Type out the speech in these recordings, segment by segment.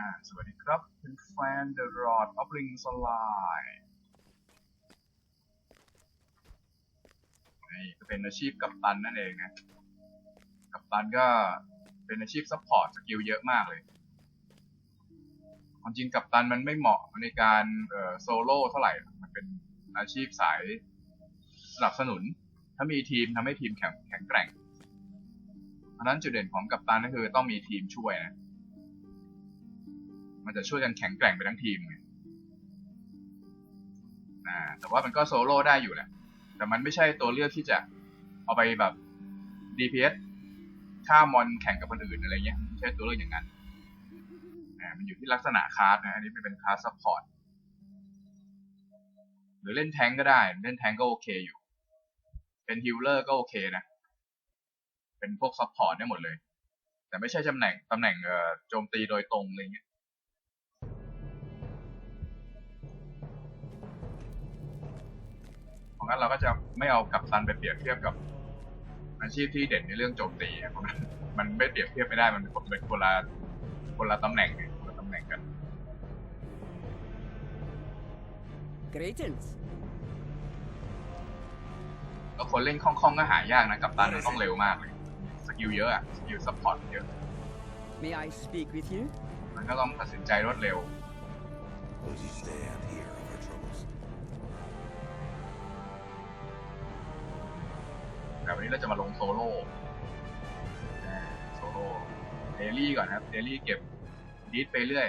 ่าสวัสดีครับ เป็นแฟน The Lord of Rings Online นี่ก็เป็นอาชีพกัปตันนั่นเองนะ กัปตันก็เป็นอาชีพซัพพอร์ตสกิลเยอะมากเลยความจริงกัปตันมันไม่เหมาะในการเอ่อโซโล่เท่าไหร่ มันเป็นอาชีพสายสนับสนุน ถ้ามีทีมทำให้ทีมแข็งแข็งแกร่ง เพราะนั้นจุดเด่นของกัปตันก็คือต้องมีทีมช่วยนะ มันจะช่วยกันแข็งแกร่งไปทั้งทีมไงแต่ว่ามันก็โซโล่ได้อยู่แหละ แต่มันไม่ใช่ตัวเลือกที่จะเอาไปแบบ DPS ฆ่ามอนแข่งกับคนอื่นอะไรเงี้ยไม่ใช่ตัวเลือกอย่างนั้นอ่ามันอยู่ที่ลักษณะคลาสนะ อันนี้เป็นคลาสซัพพอร์ต หรือเล่นแทงก็ได้ เล่นแทงก็โอเคอยู่ เป็นฮิลเลอร์ก็โอเคนะ เป็นพวกซัพพอร์ตได้หมดเลย แต่ไม่ใช่ตำแหน่งตำแหน่งโจมตีโดยตรงอะไรเงี้ย ราะงั้นเราก็จะไม่เอากับตันไปเปรียบเทียบกับอาชีพที่เด่นในเรื่องโจมตีอะเพราะมันมันไม่เปรียบเทียบไม่ได้มันเป็นคนละคนละตำแหน่งไงคนละตำแหน่งกัน Greetings. แล้วคนเล่นคล่องๆก็หายากนะกับตันมันต้องเร็วมากเลยสกิลเยอะอะสกิลซัพพอร์ตเยอะ May I speak with you? มันก็ต้องตัดสินใจรวดเร็ว Will you stay out here แต่วันนี้เราจะมาลงโซโล่อ่าโซโล่เดลี่ก่อนนะครับเดลี่เก็บดีดไปเรื่อย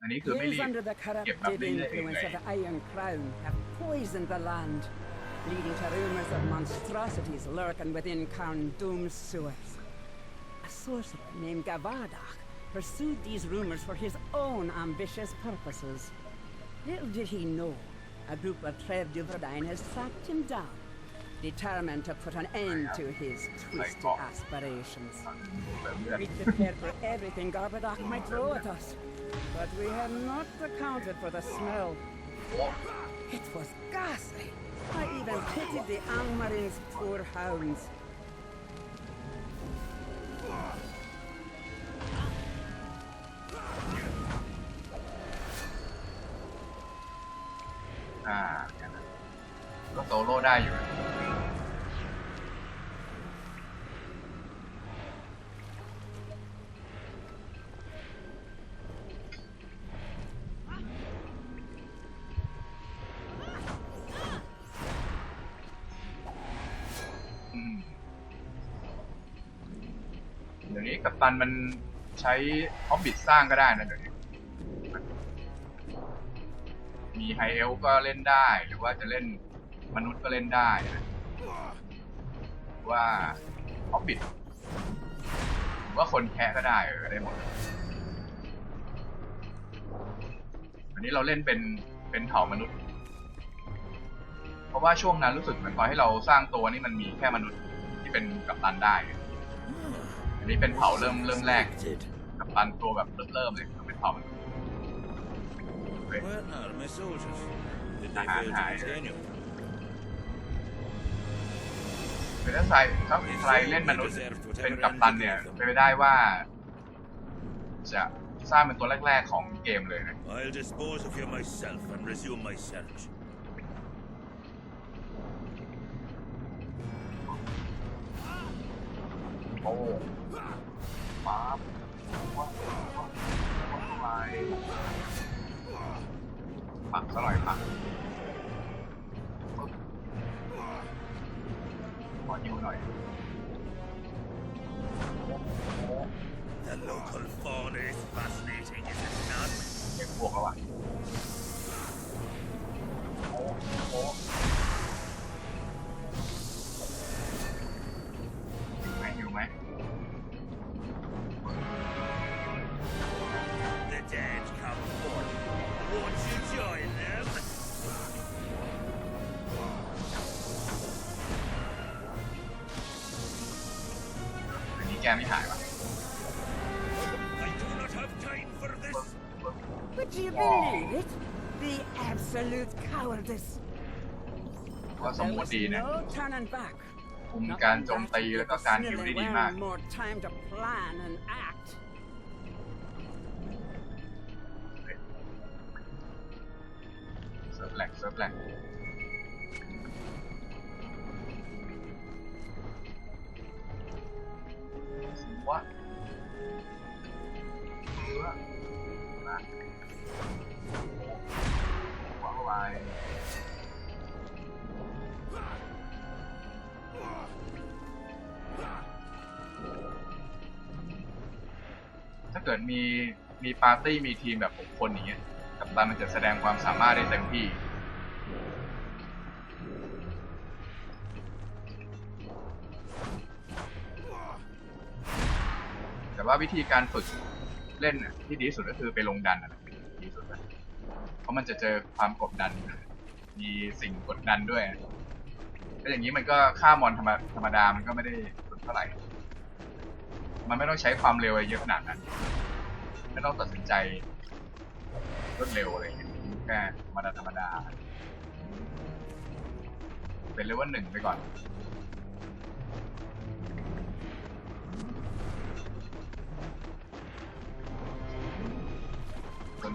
อันนี้คือไม่ Those รีบ under the corrupted up the influence of the Iron Crown have poisoned the land, leading to rumours of monstrosities lurking within Carn Doom's sewers. A sorcerer named Gavardach pursued these rumours for his own ambitious purposes. Little did he know, a group of Trev Duverdine has tracked him down, determined to put an end to his twisted aspirations. เติมเลือด We prepared for everything Garbadok might throw at us. But we had not accounted for the smell. It was ghastly. I even pitied the Angmarin's poor hounds. อ่าเนี่ยนะก็โซโล่ได้อยู่ กัปตันมันใช้ออฟบิทสร้างก็ได้นะเดี๋ยวนี้มีไฮเอลก็เล่นได้หรือว่าจะเล่นมนุษย์ก็เล่นได้นะว่าออฟบิทหรือว่าคนแคะก็ได้เออได้หมดวันนี้เราเล่นเป็นเป็นเผ่ามนุษย์ เพราะว่าช่วงนั้นรู้สึกเหมือนพอให้เราสร้างตัวนี่มันมีแค่มนุษย์ที่เป็นกัปตันได้ นนี้เป็นเผ่าเริ่มเริ่มแรก Expected. กัปตันตัวแบบเริ่มๆเลยเป็นเผ่ามนุษย์ Where are my soldiers? Did they Ah, fail to ah, continue? คือถ้าใครถ้าใครเล่นมนุษย์เป็นกัปตันเนี่ยเป็นไปได้ว่า จะสร้างเป็นตัวแรก ๆ ของเกมเลยนะ I'll dispose of you myself and resume my search. โอ้ ป๊าบว่าว่าอะไรปักซะหน่อยปักขออยู่หน่อยโอ้โห The local fauna is fascinating, is it not? เก็บพวกแล้วอะ Won't you join them? อันนี้แกไม่หายวะ I do not have time for this. Would you believe it? The absolute cowardice. ก็สม There มูติ was ดีนะ no turning back. คุม Not การ only โจม that, ตี it แล้วก็ was การฮิว nearly ได้ดี well มาก more time to plan and act. เซิร์ฟแหละสิวะเออมาขวาเข้ถ้าเกิดมีมีปาร์ตี้มีทีมแบบหกคนอย่างเงี้ยกัปตันมันจะแสดงความสามารถได้เต็มที่ วิธีการฝึกเล่นน่ะที่ดีที่สุดก็คือไปลงดันนะดีที่สุดนะเพราะมันจะเจอความกดดัน มีสิ่งกดดันด้วยถ้าอย่างนี้มันก็ฆ่ามอนธรรมธรรมดามันก็ไม่ได้ฝึกเท่าไหร่ มันไม่ต้องใช้ความเร็วอะไรเยอะขนาดนั้น ไม่ต้องตัดสินใจรวดเร็วอะไรอย่างเงี้ยแค่ธรรมดาธรรมดา เป็นเลเวลหนึ่งไปก่อน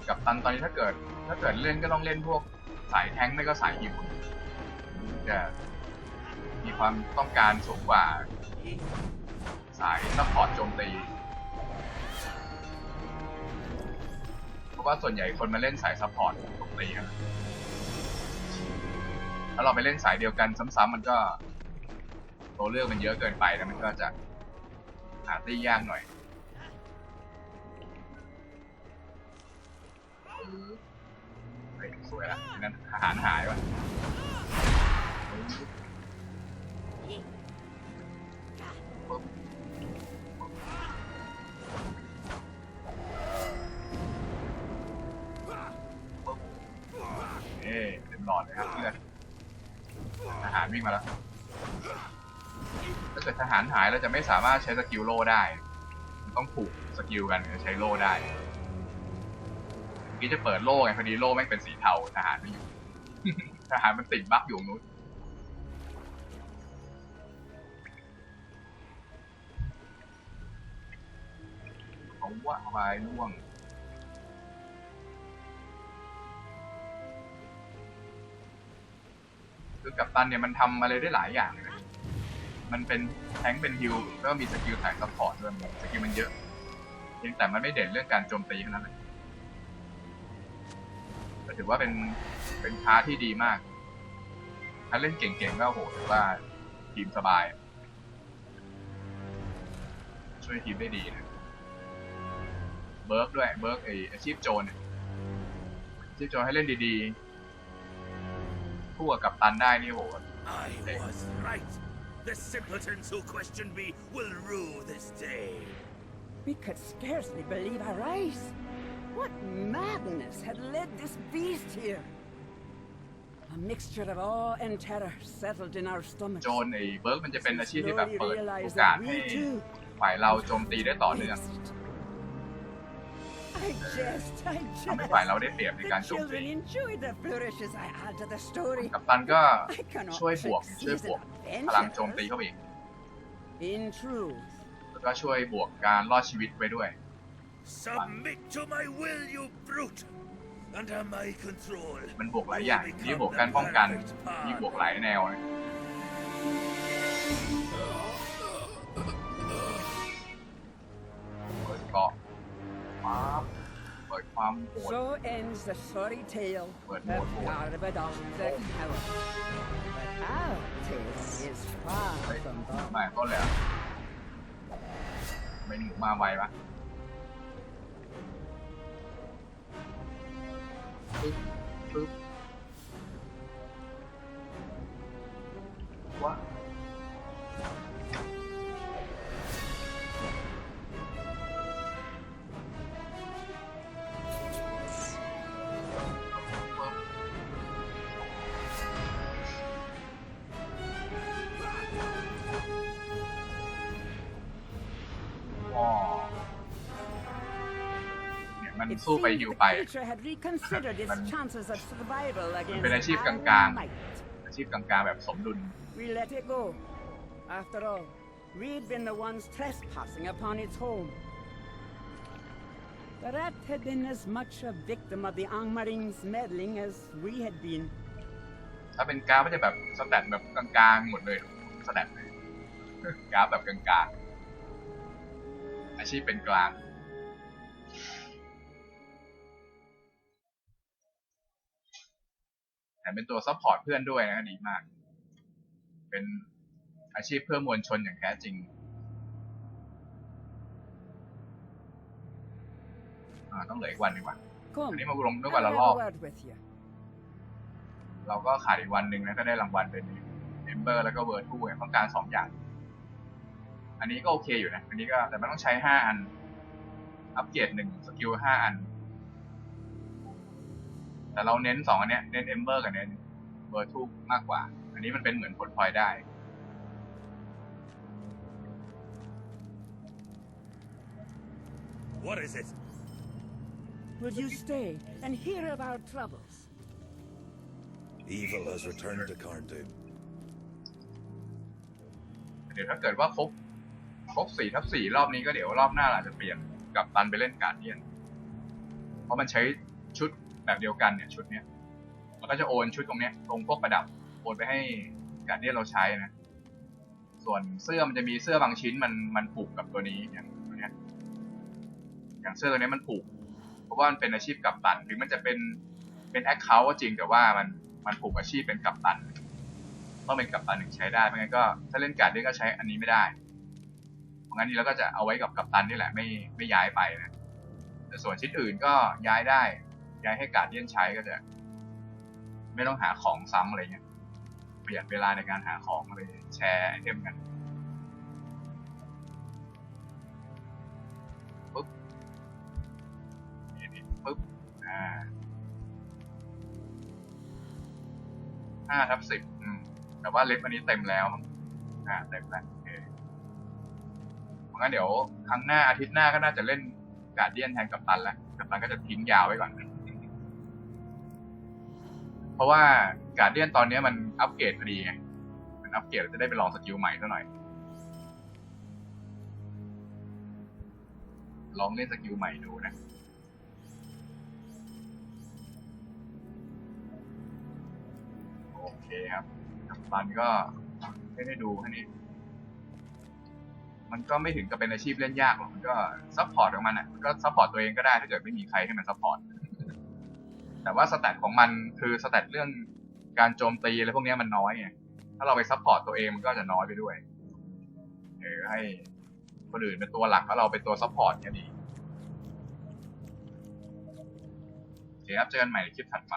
กับตันตอนนี้ถ้าเกิด ถ้าเกิดเล่นก็ต้องเล่นพวกสายแท้งไม่ก็สายฮิวจะมีความต้องการสูงกว่า สายซัพพอร์ตโจมตี เพราะว่าส่วนใหญ่คนมาเล่นสายซัพพอร์ตโจมตีกันถ้าเราไปเล่นสายเดียวกันซ้ำๆมันก็ตัวเลือกมันเยอะเกินไปแล้วมันก็จะหาได้ยากหน่อย ฮ้ยสวยละทีนั้นหารหายวะเอ๊เต็มหลอดเลยครับเพื่อนทหารวิ่งมาแล้ว ถ้าเกิดทหารหายเราจะไม่สามารถใช้สกิลโล่ได้มันต้องผูกสกิลกันถึงจะใช้โล่ได้ กี้จะเปิดโล่ไงพอดีโล่แม่งเป็นสีเทาทหารไม่อยู่ทหารมันติดบั๊กอยู่นู้นเขาว่าไปล่วงคือกัปตันเนี่ยมันทำอะไรได้หลายอย่างเลยมันเป็นแทงเป็นฮิลแล้วก็มีสกิลถ่ายซัพพอร์ตด้วยสกิลมันเยอะเพียงแต่มันไม่เด่นเรื่องการโจมตีเท่านั้นแหละก็ ถือว่าเป็นเป็นค้าที่ดีมาก ถ้าเล่นเก่งๆก็โหถือว่าทีมสบาย ช่วยทีมได้ดีนะเบิร์กด้วยเบิร์กไออาชีพโจรเนี่ยอาชีพโจรให้เล่นดีๆคู่กับกัปตันได้นี่โห I was right. The simpletons who questioned me will rue this day. We could scarcely believe our eyes. What madness had led this beast here? A mixture of awe and terror settled in our stomachs. โจรไอเบิร์กมันจะเป็นอาชีพที่แบบ Slowly เปิดโอ realized กาส that ให้ we too ฝ่ายเราโจมตีได้ต่อเนื่อง I jest, I ทำให้ jest. ฝ่ายเราได้เปรียบในการ The โจมตี children enjoyed the flourishes I add to the story. กัปตันก็ I cannot ช่วยบวก trick ช่วยบวก seasoned พลังโจมตี adventurers. เข้าไปอีก In truth, แล้วก็ช่วยบวกการรอดชีวิตไว้ด้วย Submit to my will, you brute! Under my control. มันบวกหลายอย่างนี่บวกการป้องกันนี่บวกหลายแนวนะเปิดเกาะปั๊บเปิดความโหด so ends the sorry tale of But more for it. Garbadoc the coward. But our tale is far เฮ้ย from มา done. ต้นเลยอะไม่หนูมาไวปะ ปึ๊ สู้ไป seems ฮิว the ไป creature had reconsidered its Man- chances of survival against เป็นอาชีพ our กลางๆ might. อาชีพกลางๆแบบสมดุล We let it go. After all, we'd been the ones trespassing upon its home. The rat had been as much a victim of the Angmaring's meddling as we had been. ถ้าเป็นกราฟก็จะแบบสแตทแบบกลางๆหมดเลยสแตทเลยกราฟแบบกลางๆอาชีพเป็นกลาง แถมเป็นตัวซัพพอร์ตเพื่อนด้วยนะดีมาก เป็นอาชีพเพื่อมวลชนอย่างแท้จริงอ่าต้องเหลืออีกวันดีกว่า Come, อันนี้มาลงด้วย I'll วันละ have รอบ a word with you. เราก็ขาดอีกวันหนึ่งนะก็ได้รางวัลเป็นเอมเบอร์แล้วก็เวอร์ทูต้องการสองอย่าง อันนี้ก็โอเคอยู่นะ อันนี้ก็แต่มันต้องใช้ห้าอัน อัปเกรดหนึ่งสกิลห้าอัน แต่เราเน้นสองอันเนี้ยเน้นเอมเบอร์กับเน้นเวอร์ทูมากกว่า อันนี้มันเป็นเหมือนผลพลอยได้ What is it? Will you stay and hear of our troubles? Evil has returned to Carndum. เดี๋ยวถ้าเกิดว่าครบครบสี่ทับสี่รอบนี้ก็เดี๋ยวรอบหน้าเราอาจจะเปลี่ยนกับตันไปเล่นการเดียน เพราะมันใช้ชุด แบบเดียวกันเนี่ยชุดเนี้ยมันก็จะโอนชุดตรงเนี้ยตรงพวกประดับโอนไปให้การเดียเราใช้นะ ส่วนเสื้อมันจะมีเสื้อบางชิ้นมันมันผูกกับตัวนี้อย่างตัวเนี้ยอย่างเสื้อตัวนี้มันผูก เพราะว่ามันเป็นอาชีพกัปตันถึงมันจะเป็นเป็นแอคเคาท์ก็จริงแต่ว่ามันมันผูกอาชีพเป็นกัปตันต้องเป็นกัปตันถึงใช้ได้ไม่งั้นก็ถ้าเล่นการ์ดเล่นก็ใช้อันนี้ไม่ได้เพราะงั้นนี่เราก็จะเอาไว้กับกัปตันนี่แหละไม่ไม่ย้ายไปนะแต่ส่วนชิ้นอื่นก็ย้ายได้ ย้ายให้การ์ดเลียนใช้ก็จะไม่ต้องหาของซ้ำอะไรเงี้ยประหยัดเวลาในการหาของเลยแชร์ไอเทมกันปุ๊บนี่นี่ปุ๊บอ่าห้าทับสิบอืมแต่ว่าเล็บอันนี้เต็มแล้วมั้งอ่าเต็มแล้วโอเคเพราะงั้นเดี๋ยวครั้งหน้าอาทิตย์หน้าก็น่าจะเล่นการเดียนแทนกัปตันแล้วกัปตันก็จะทิ้งยาวไว้ก่อน เพราะว่าการเดียนตอนนี้มันอัปเกรดพอดีไงมันอัปเกรดจะได้ไปลองสกิลใหม่ซะหน่อย ลองเล่นสกิลใหม่ดูนะโอเคครับกัปตันก็ให้ได้ดูแค่นี้มันก็ไม่ถึงกับเป็นอาชีพเล่นยากหรอกมันก็ซัพพอร์ตของมันอะมันก็ซัพพอร์ตตัวเองก็ได้ถ้าเกิดไม่มีใครให้มันซัพพอร์ต แต่ว่าสแตทของมันคือสแตทเรื่องการโจมตีอะไรพวกนี้มันน้อยไงถ้าเราไปซัพพอร์ตตัวเองมันก็จะน้อยไปด้วยเออให้คนอื่นเป็นตัวหลักแล้วเราเป็นตัวซัพพอร์ตเนี่ยดีเดี๋ยวเจอกันใหม่ในคลิปถัดไป